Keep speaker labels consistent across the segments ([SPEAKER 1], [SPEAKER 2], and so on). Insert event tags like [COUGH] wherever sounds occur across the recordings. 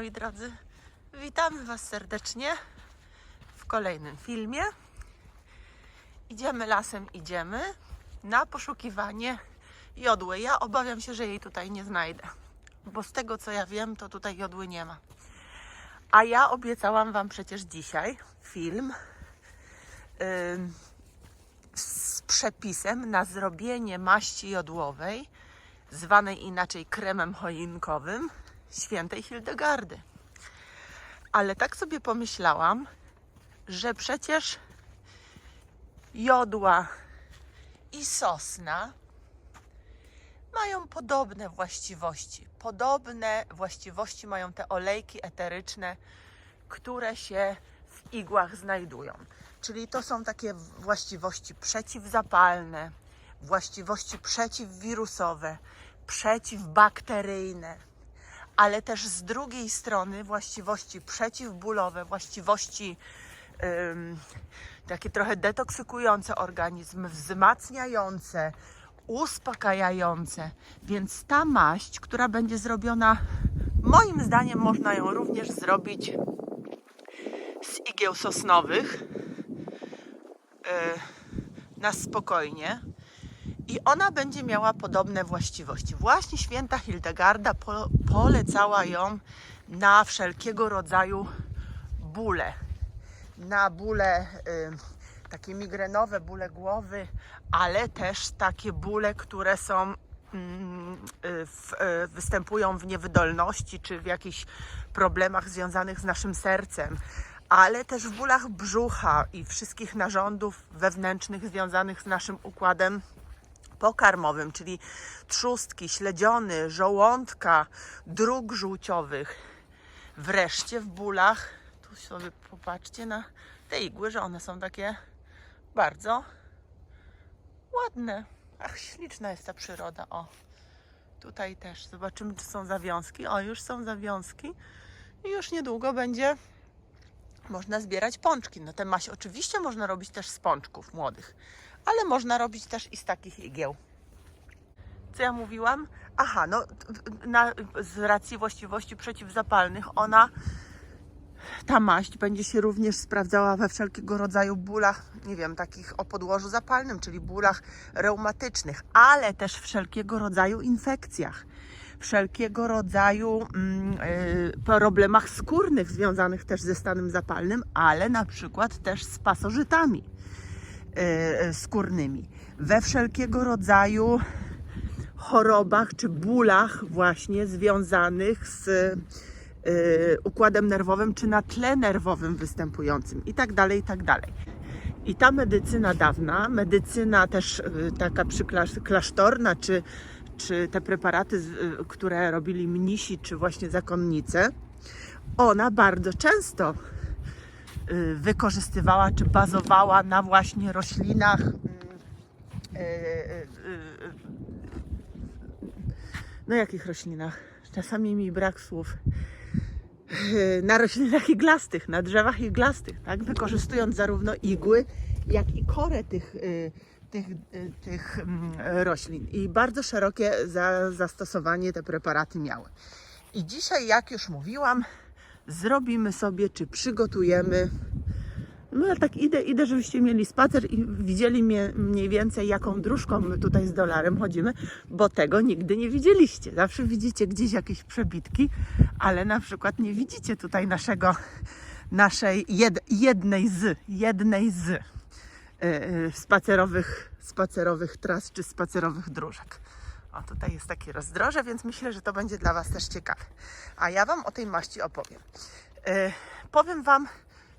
[SPEAKER 1] moi drodzy. Witamy Was serdecznie w kolejnym filmie. Idziemy lasem, idziemy na poszukiwanie jodły. Ja obawiam się, że jej tutaj nie znajdę, bo z tego co ja wiem, to tutaj jodły nie ma. A ja obiecałam Wam przecież dzisiaj film ym, z przepisem na zrobienie maści jodłowej, zwanej inaczej kremem choinkowym, świętej Hildegardy. Ale tak sobie pomyślałam, że przecież jodła i sosna mają podobne właściwości. Podobne właściwości mają te olejki eteryczne, które się w igłach znajdują. Czyli to są takie właściwości przeciwzapalne, właściwości przeciwwirusowe, przeciwbakteryjne, ale też z drugiej strony właściwości przeciwbólowe, właściwości takie trochę detoksykujące organizm, wzmacniające, uspokajające. Więc ta maść, która będzie zrobiona, moim zdaniem można ją również zrobić z igieł sosnowych yy, na spokojnie. I ona będzie miała podobne właściwości. Właśnie święta Hildegarda po, polecała ją na wszelkiego rodzaju bóle. Na bóle y, takie migrenowe, bóle głowy, ale też takie bóle, które są mm, y, w, y, występują w niewydolności czy w jakichś problemach związanych z naszym sercem, ale też w bólach brzucha i wszystkich narządów wewnętrznych związanych z naszym układem pokarmowym, czyli trzustki, śledziony, żołądka, dróg żółciowych. Wreszcie w bólach, tu sobie popatrzcie na te igły, że one są takie bardzo ładne. Ach, śliczna jest ta przyroda. O, tutaj też. Zobaczymy, czy są zawiązki. O, już są zawiązki. I już niedługo będzie można zbierać pączki. No tę maść oczywiście można robić też z pączków młodych, ale można robić też i z takich igieł. Co ja mówiłam? Aha, no na, z racji właściwości przeciwzapalnych ona, ta maść będzie się również sprawdzała we wszelkiego rodzaju bólach, nie wiem, takich o podłożu zapalnym, czyli bólach reumatycznych, ale też wszelkiego rodzaju infekcjach wszelkiego rodzaju mm, y, problemach skórnych związanych też ze stanem zapalnym, ale na przykład też z pasożytami skórnymi. We wszelkiego rodzaju chorobach czy bólach właśnie związanych z y, układem nerwowym czy na tle nerwowym występującym i tak dalej, i tak dalej. I ta medycyna dawna, medycyna też taka przyklasztorna, czy, czy te preparaty, które robili mnisi, czy właśnie zakonnice, ona bardzo często wykorzystywała, czy bazowała na właśnie roślinach. mm, y, y, y, No jakich roślinach? Czasami mi brak słów. Y, Na roślinach iglastych, na drzewach iglastych, tak? Wykorzystując zarówno igły, jak i korę tych, y, tych, y, tych mm, roślin. I bardzo szerokie za, zastosowanie te preparaty miały. I dzisiaj, jak już mówiłam, zrobimy sobie, czy przygotujemy. No ja tak idę, idę, żebyście mieli spacer i widzieli mnie mniej więcej, jaką dróżką my tutaj z dolarem chodzimy, bo tego nigdy nie widzieliście. Zawsze widzicie gdzieś jakieś przebitki, ale na przykład nie widzicie tutaj naszego, naszej jed, jednej z, jednej z e, spacerowych, spacerowych tras czy spacerowych dróżek. O, tutaj jest takie rozdroże, więc myślę, że to będzie dla Was też ciekawe. A ja Wam o tej maści opowiem. E, powiem Wam,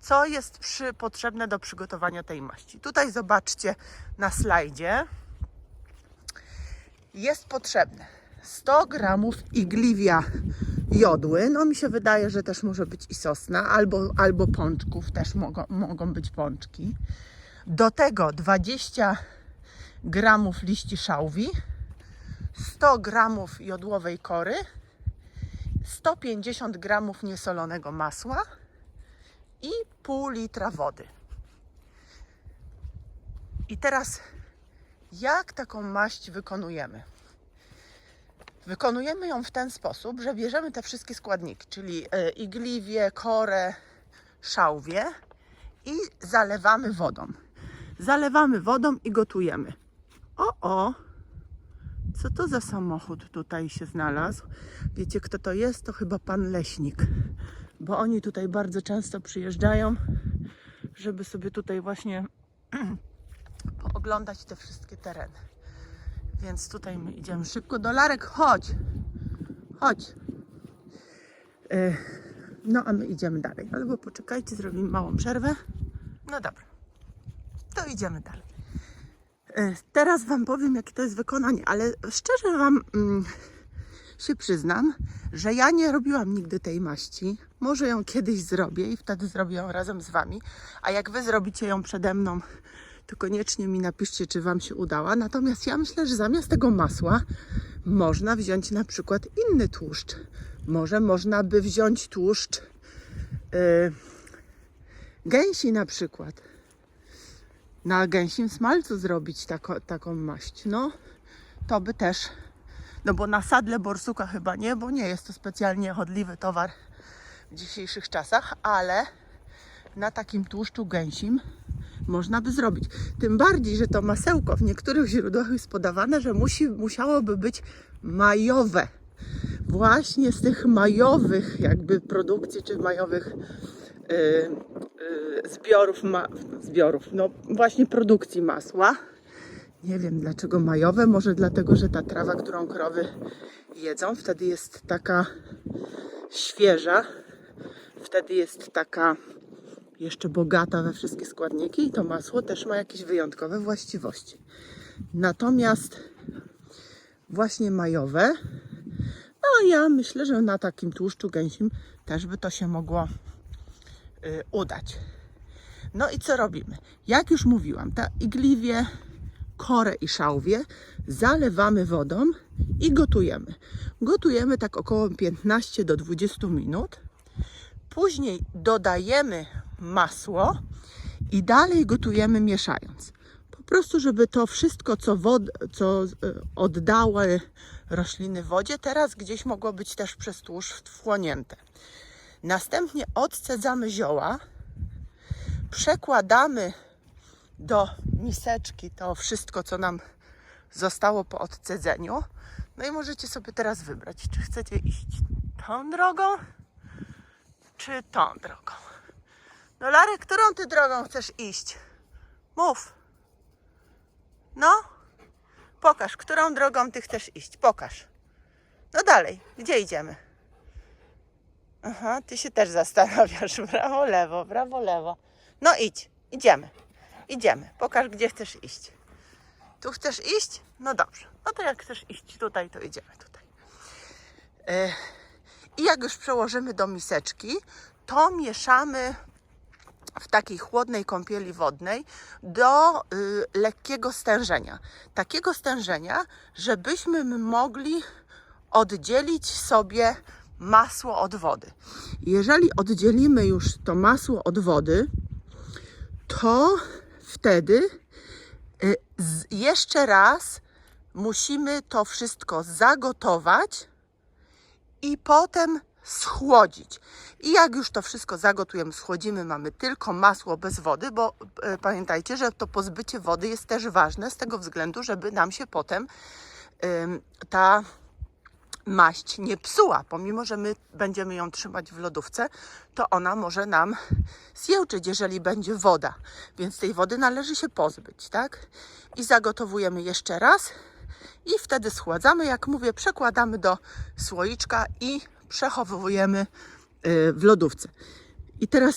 [SPEAKER 1] co jest przy, potrzebne do przygotowania tej maści. Tutaj zobaczcie na slajdzie. Jest potrzebne 100 gramów igliwia jodły. No mi się wydaje, że też może być i sosna, albo, albo pączków, też mogą, mogą być pączki. Do tego 20 gramów liści szałwi, 100 gramów jodłowej kory, 150 gramów niesolonego masła i pół litra wody. I teraz jak taką maść wykonujemy? Wykonujemy ją w ten sposób, że bierzemy te wszystkie składniki, czyli e, igliwie, korę, szałwię i zalewamy wodą. Zalewamy wodą i gotujemy. O, o! Co to za samochód tutaj się znalazł? Wiecie, kto to jest? To chyba pan leśnik, bo oni tutaj bardzo często przyjeżdżają, żeby sobie tutaj właśnie [CLEARS THROAT] pooglądać te wszystkie tereny. Więc tutaj my idziemy szybko. Dolarek, chodź! Chodź! E, No, a my idziemy dalej. Albo poczekajcie, zrobimy małą przerwę. No dobra. To idziemy dalej. E, Teraz Wam powiem, jakie to jest wykonanie, ale szczerze Wam mm, się przyznam, że ja nie robiłam nigdy tej maści. Może ją kiedyś zrobię i wtedy zrobię ją razem z Wami. A jak Wy zrobicie ją przede mną, to koniecznie mi napiszcie, czy Wam się udała. Natomiast ja myślę, że zamiast tego masła można wziąć na przykład inny tłuszcz. Może można by wziąć tłuszcz yy, gęsi na przykład na gęsim smalcu zrobić tako, taką maść. No, to by też. No bo na sadle borsuka chyba nie, bo nie jest to specjalnie chodliwy towar w dzisiejszych czasach, ale na takim tłuszczu gęsim można by zrobić. Tym bardziej, że to masełko w niektórych źródłach jest podawane, że musi, musiałoby być majowe. Właśnie z tych majowych jakby produkcji, czy majowych zbiorów, ma, zbiorów, no właśnie produkcji masła. Nie wiem dlaczego majowe, może dlatego, że ta trawa, którą krowy jedzą, wtedy jest taka świeża, wtedy jest taka jeszcze bogata we wszystkie składniki i to masło też ma jakieś wyjątkowe właściwości. Natomiast właśnie majowe, no ja myślę, że na takim tłuszczu gęsim też by to się mogło y, udać. No i co robimy? Jak już mówiłam, ta igliwie, korę i szałwię zalewamy wodą i gotujemy. Gotujemy tak około 15 do 20 minut. Później dodajemy masło i dalej gotujemy mieszając. Po prostu, żeby to wszystko, co, wod, co e, oddały rośliny wodzie, teraz gdzieś mogło być też przez tłuszcz wchłonięte. Następnie odcedzamy zioła, przekładamy do miseczki to wszystko, co nam zostało po odcedzeniu. No i możecie sobie teraz wybrać, czy chcecie iść tą drogą, czy tą drogą. No Larek, którą ty drogą chcesz iść? Mów. No, pokaż, którą drogą ty chcesz iść. Pokaż. No dalej, gdzie idziemy? Aha, ty się też zastanawiasz. [LAUGHS] Brawo, lewo, brawo, lewo. No idź, idziemy. Idziemy. Pokaż, gdzie chcesz iść. Tu chcesz iść? No dobrze. No to jak chcesz iść tutaj, to idziemy tutaj. E, I jak już przełożymy do miseczki, to mieszamy w takiej chłodnej kąpieli wodnej do y, lekkiego stężenia. Takiego stężenia, żebyśmy mogli oddzielić sobie masło od wody. Jeżeli oddzielimy już to masło od wody, to wtedy y, jeszcze raz musimy to wszystko zagotować i potem schłodzić. I jak już to wszystko zagotujemy, schłodzimy, mamy tylko masło bez wody, bo e, pamiętajcie, że to pozbycie wody jest też ważne z tego względu, żeby nam się potem ym, ta maść nie psuła. Pomimo, że my będziemy ją trzymać w lodówce, to ona może nam zjełczyć, jeżeli będzie woda. Więc tej wody należy się pozbyć, tak? I zagotowujemy jeszcze raz i wtedy schładzamy, jak mówię, przekładamy do słoiczka i przechowujemy y, w lodówce. I teraz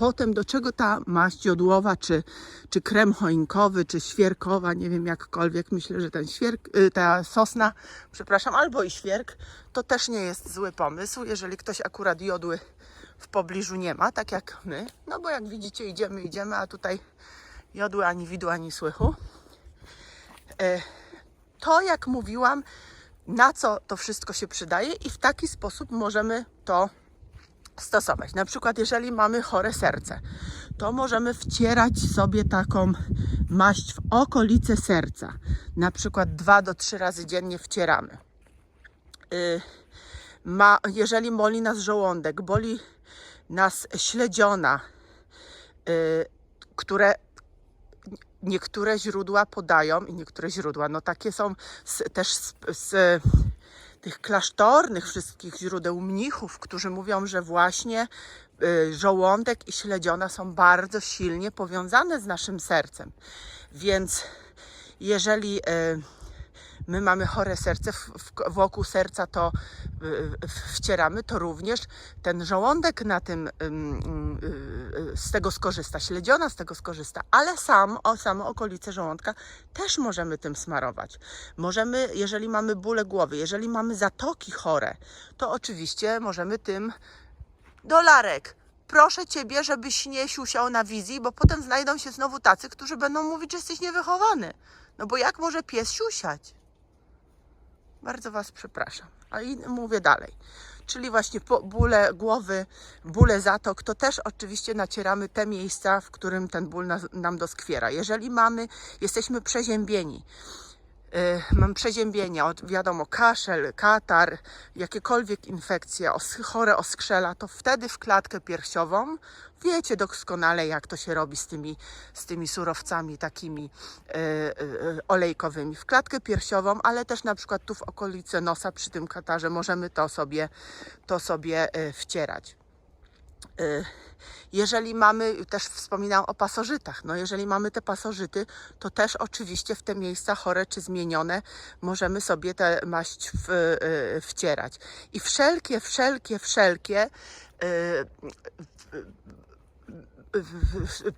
[SPEAKER 1] potem do czego ta maść jodłowa, czy, czy krem choinkowy, czy świerkowa, nie wiem jakkolwiek, myślę, że ten świerk, y, ta sosna, przepraszam, albo i świerk, to też nie jest zły pomysł, jeżeli ktoś akurat jodły w pobliżu nie ma, tak jak my, no bo jak widzicie idziemy, idziemy, a tutaj jodły ani widu, ani słychu. E, to, jak mówiłam, na co to wszystko się przydaje i w taki sposób możemy to stosować. Na przykład, jeżeli mamy chore serce, to możemy wcierać sobie taką maść w okolice serca. Na przykład dwa do trzy razy dziennie wcieramy. Y, ma, jeżeli boli nas żołądek, boli nas śledziona, y, które niektóre źródła podają i niektóre źródła, no takie są z, też z, z tych klasztornych wszystkich źródeł mnichów, którzy mówią, że właśnie y, żołądek i śledziona są bardzo silnie powiązane z naszym sercem. Więc jeżeli y, my mamy chore serce, w, wokół serca to y, wcieramy, to również ten żołądek na tym ym, y, y, z tego skorzysta, śledziona z tego skorzysta, ale sam, o same okolice żołądka też możemy tym smarować. Możemy, jeżeli mamy bóle głowy, jeżeli mamy zatoki chore, to oczywiście możemy tym dolarek. Proszę Ciebie, żebyś nie siusiał na wizji, bo potem znajdą się znowu tacy, którzy będą mówić, że jesteś niewychowany. No bo jak może pies siusiać? Bardzo Was przepraszam. A i mówię dalej. Czyli właśnie bóle głowy, bóle zatok, to też oczywiście nacieramy te miejsca, w którym ten ból nas, nam doskwiera. Jeżeli mamy, jesteśmy przeziębieni, mam przeziębienia, wiadomo, kaszel, katar, jakiekolwiek infekcje, chore oskrzela, to wtedy w klatkę piersiową, wiecie doskonale jak to się robi z tymi, z tymi surowcami takimi y, y, olejkowymi. W klatkę piersiową, ale też na przykład tu w okolicy nosa przy tym katarze możemy to sobie, to sobie y, wcierać. Y, Jeżeli mamy, też wspominałam o pasożytach, no jeżeli mamy te pasożyty, to też oczywiście w te miejsca chore czy zmienione możemy sobie tę maść w, y, wcierać. I wszelkie, wszelkie, wszelkie y,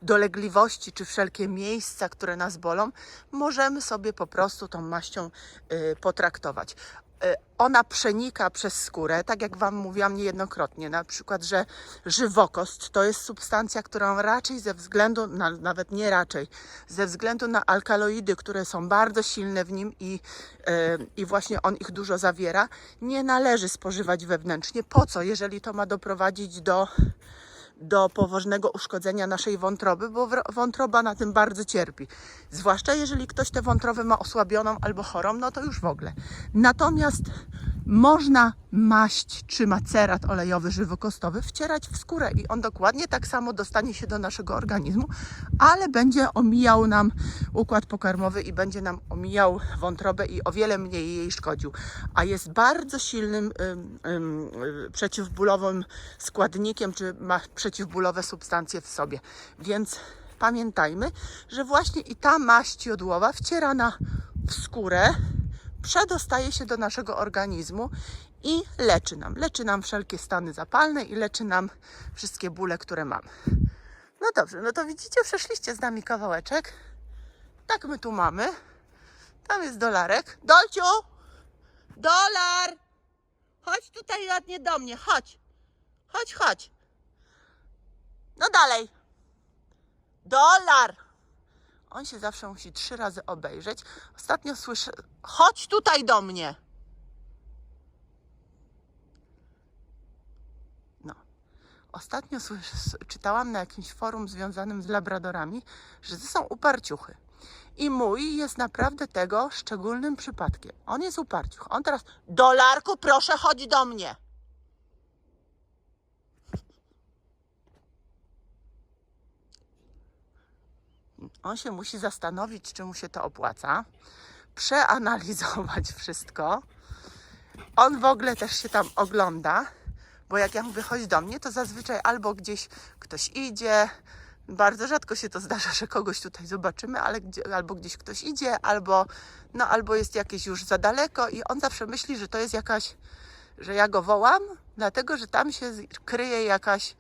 [SPEAKER 1] dolegliwości czy wszelkie miejsca, które nas bolą, możemy sobie po prostu tą maścią y, potraktować. Y, Ona przenika przez skórę, tak jak Wam mówiłam niejednokrotnie, na przykład, że żywokost to jest substancja, którą raczej ze względu, na, nawet nie raczej, ze względu na alkaloidy, które są bardzo silne w nim i, y, i właśnie on ich dużo zawiera, nie należy spożywać wewnętrznie. Po co, jeżeli to ma doprowadzić do do poważnego uszkodzenia naszej wątroby, bo wątroba na tym bardzo cierpi. Zwłaszcza jeżeli ktoś tę wątrobę ma osłabioną albo chorą, no to już w ogóle. Natomiast można maść czy macerat olejowy żywokostowy wcierać w skórę i on dokładnie tak samo dostanie się do naszego organizmu, ale będzie omijał nam układ pokarmowy i będzie nam omijał wątrobę i o wiele mniej jej szkodził. A jest bardzo silnym ym, ym, y, przeciwbólowym składnikiem, czy ma przeciwbólowe substancje w sobie. Więc pamiętajmy, że właśnie i ta maść jodłowa wcierana w skórę przedostaje się do naszego organizmu i leczy nam. Leczy nam wszelkie stany zapalne i leczy nam wszystkie bóle, które mamy. No dobrze, no to widzicie, przeszliście z nami kawałeczek. Tak my tu mamy. Tam jest dolarek. Dolciu! Dolar! Chodź tutaj ładnie do mnie, chodź. Chodź, chodź. No dalej. Dolar! On się zawsze musi trzy razy obejrzeć. Ostatnio słyszę, chodź tutaj do mnie. No. Ostatnio słysz, s- czytałam na jakimś forum związanym z labradorami, że to są uparciuchy. I mój jest naprawdę tego szczególnym przypadkiem. On jest uparciuch. On teraz, dolarku, proszę, chodź do mnie. On się musi zastanowić, czy mu się to opłaca, przeanalizować [LAUGHS] wszystko. On w ogóle też się tam ogląda, bo jak ja mówię, chodź do mnie, to zazwyczaj albo gdzieś ktoś idzie, bardzo rzadko się to zdarza, że kogoś tutaj zobaczymy, ale gdzie, albo gdzieś ktoś idzie, albo, no, albo jest jakieś już za daleko i on zawsze myśli, że to jest jakaś, że ja go wołam, dlatego, że tam się kryje jakaś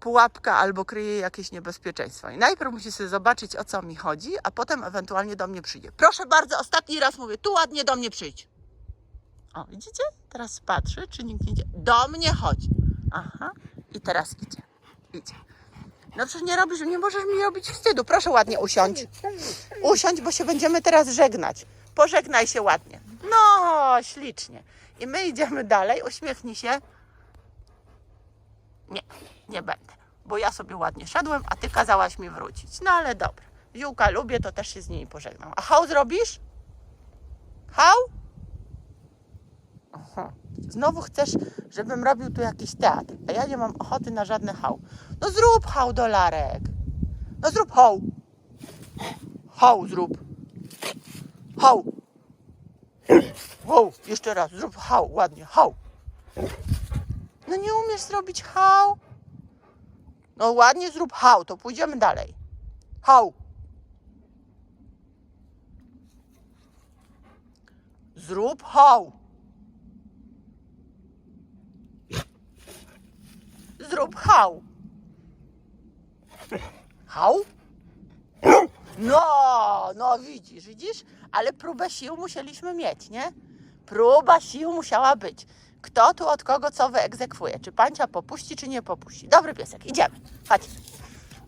[SPEAKER 1] pułapka albo kryje jakieś niebezpieczeństwo. I najpierw musi sobie zobaczyć, o co mi chodzi, a potem ewentualnie do mnie przyjdzie. Proszę bardzo, ostatni raz mówię, tu ładnie do mnie przyjdź. O, widzicie? Teraz patrzy, czy nikt nie idzie. Do mnie chodź. Aha. I teraz idzie. Idzie. No przecież nie robisz, nie możesz mi robić wstydu. Proszę ładnie usiądź. Usiądź, bo się będziemy teraz żegnać. Pożegnaj się ładnie. No, ślicznie. I my idziemy dalej. Uśmiechnij się. Nie, nie będę. Bo ja sobie ładnie szedłem, a ty kazałaś mi wrócić. No ale dobra. Ziółka lubię, to też się z nimi pożegnam. A hał zrobisz? Hał? Znowu chcesz, żebym robił tu jakiś teatr, a ja nie mam ochoty na żadny hał. No zrób hał, dolarek. No zrób hał. Hał zrób. Hał. Hał. Jeszcze raz, zrób hał, ładnie, hał. No nie umiesz zrobić hał? No ładnie zrób hał, to pójdziemy dalej. Hał. Zrób hał. Zrób hał. Hał? No, no widzisz, widzisz? Ale próbę sił musieliśmy mieć, nie? Próba sił musiała być. Kto tu od kogo co wyegzekwuje? Czy pancia popuści, czy nie popuści? Dobry piesek, idziemy. Chodź.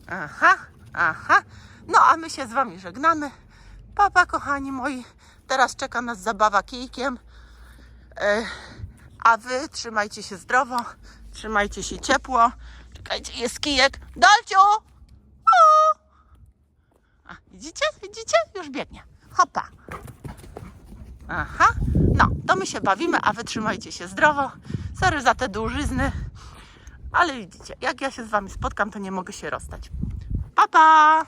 [SPEAKER 1] Aha, aha. No a my się z wami żegnamy. Papa, kochani moi. Teraz czeka nas zabawa kijkiem. E, a wy trzymajcie się zdrowo, trzymajcie się ciepło. Czekajcie, jest kijek. Dolciu! O! A, widzicie? Widzicie? Już biegnie. Hopa. Aha. No, to my się bawimy, a wy trzymajcie się zdrowo. Sorry za te dłużyzny. Ale widzicie, jak ja się z wami spotkam, to nie mogę się rozstać. Pa, pa!